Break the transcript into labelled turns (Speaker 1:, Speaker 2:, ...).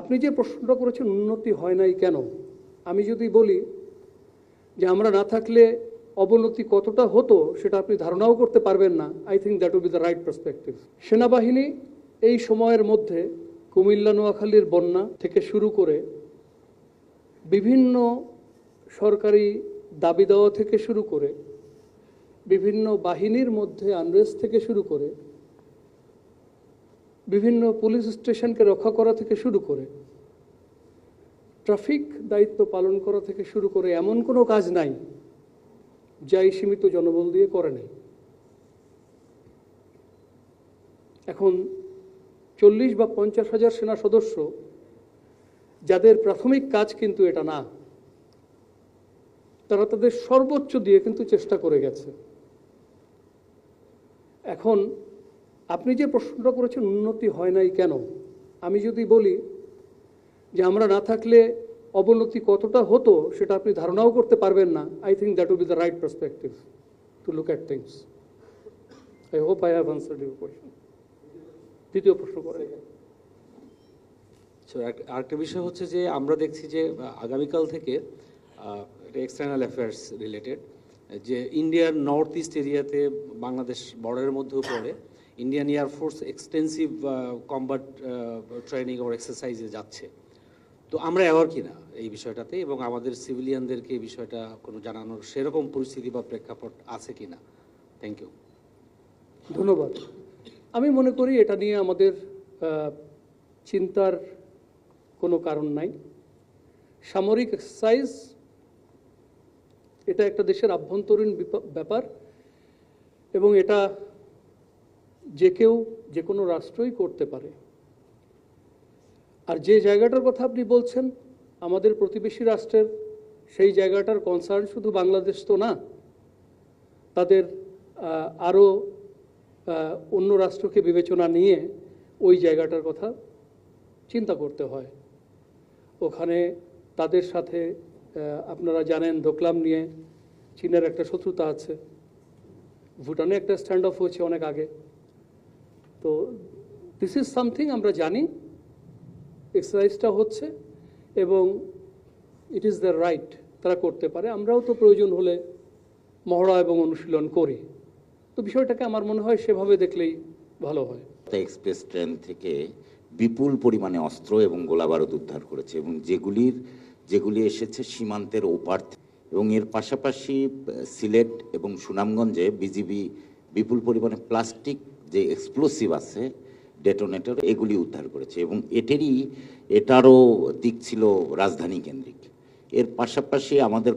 Speaker 1: আপনি যে প্রশ্নটা করেছেন উন্নতি হয় নাই কেন? আমি যদি বলি যে আমরা না থাকলে অবনতি কতটা হতো সেটা আপনি ধারণাও করতে পারবেন না। I think that would be the right perspective সেনাবাহিনী এই সময়ের মধ্যে কুমিল্লা, নোয়াখালীর বন্যা থেকে শুরু করে বিভিন্ন সরকারি দাবি দেওয়া থেকে শুরু করে বিভিন্ন বাহিনীর মধ্যে আনরেস্ট থেকে শুরু করে বিভিন্ন পুলিশ স্টেশনকে রক্ষা করা থেকে শুরু করে ট্রাফিক দায়িত্ব পালন করা থেকে শুরু করে এমন কোনো কাজ নাই যা সীমিত জনবল দিয়ে করে নাই। এখন চল্লিশ বা পঞ্চাশ হাজার সেনা সদস্য, যাদের প্রাথমিক কাজ কিন্তু এটা না, তারা তাদের সর্বোচ্চ দিয়ে কিন্তু চেষ্টা করে গেছে। এখন আপনি যে প্রশ্নটা করেছেন, উন্নতি হয় নাই কেন? আমি যদি বলি যে আমরা না থাকলে অবনতি কতটা হতো, সেটা আপনি ধারণাও করতে পারবেন না। I think that would be the right perspective to look at things I hope I have answered your question দ্বিতীয় প্রশ্ন করে
Speaker 2: আরেকটা বিষয় হচ্ছে যে আমরা দেখছি যে আগামীকাল থেকে এক্সটার্নাল অ্যাফেয়ার্স রিলেটেড যে ইন্ডিয়ার নর্থ ইস্ট এরিয়াতে বাংলাদেশ বর্ডারের মধ্যেও পড়ে। Indian air force extensive combat training or এক্সারসাইজে যাচ্ছে। তো আমরা অ্যাওয়ার কিনা এই বিষয়টাতে এবং আমাদের সিভিলিয়ানদেরকে এই বিষয়টা কোনো জানানোর সেরকম পরিস্থিতি বা প্রেক্ষাপট আছে কিনা? থ্যাংক ইউ
Speaker 1: ধন্যবাদ। আমি মনে করি এটা নিয়ে আমাদের চিন্তার কোনো কারণ নাই। সামরিক এক্সারসাইজ এটা একটা দেশের আভ্যন্তরীণ ব্যাপার এবং এটা যে কেউ যে কোনো রাষ্ট্রই করতে পারে। আর যে জায়গাটার কথা আপনি বলছেন, আমাদের প্রতিবেশী রাষ্ট্রের সেই জায়গাটার কনসার্ন শুধু বাংলাদেশ তো না, তাদের আরও অন্য রাষ্ট্রকে বিবেচনা নিয়ে ওই জায়গাটার কথা চিন্তা করতে হয়। ওখানে তাদের সাথে আপনারা জানেন ডোকলাম নিয়ে চীনের একটা শত্রুতা আছে। ভুটানে একটা স্ট্যান্ড অফ হয়েছে অনেক আগে। তো দিস ইজ সামথিং আমরা জানি এক্সারসাইজটা হচ্ছে এবং ইট ইজ দ্য রাইট তারা করতে পারে আমরাও তো প্রয়োজন হলে মহড়া এবং অনুশীলন করি তো বিষয়টাকে আমার মনে হয় সেভাবে দেখলেই ভালো হয়
Speaker 3: এক্সপ্রেস ট্রেন থেকে বিপুল পরিমাণে অস্ত্র এবং গোলাবারুদ উদ্ধার করেছে এবং যেগুলির, যেগুলি এসেছে সীমান্তের ওপার। এবং এর পাশাপাশি সিলেট এবং সুনামগঞ্জে বিজিবি বিপুল পরিমাণে প্লাস্টিক যে এক্সপ্লোসিভ আছে ডেটোনেটর এগুলি উদ্ধার করেছে এবং এটেরই, এটারও দিক ছিল রাজধানী কেন্দ্রিক। এর পাশাপাশি আমাদের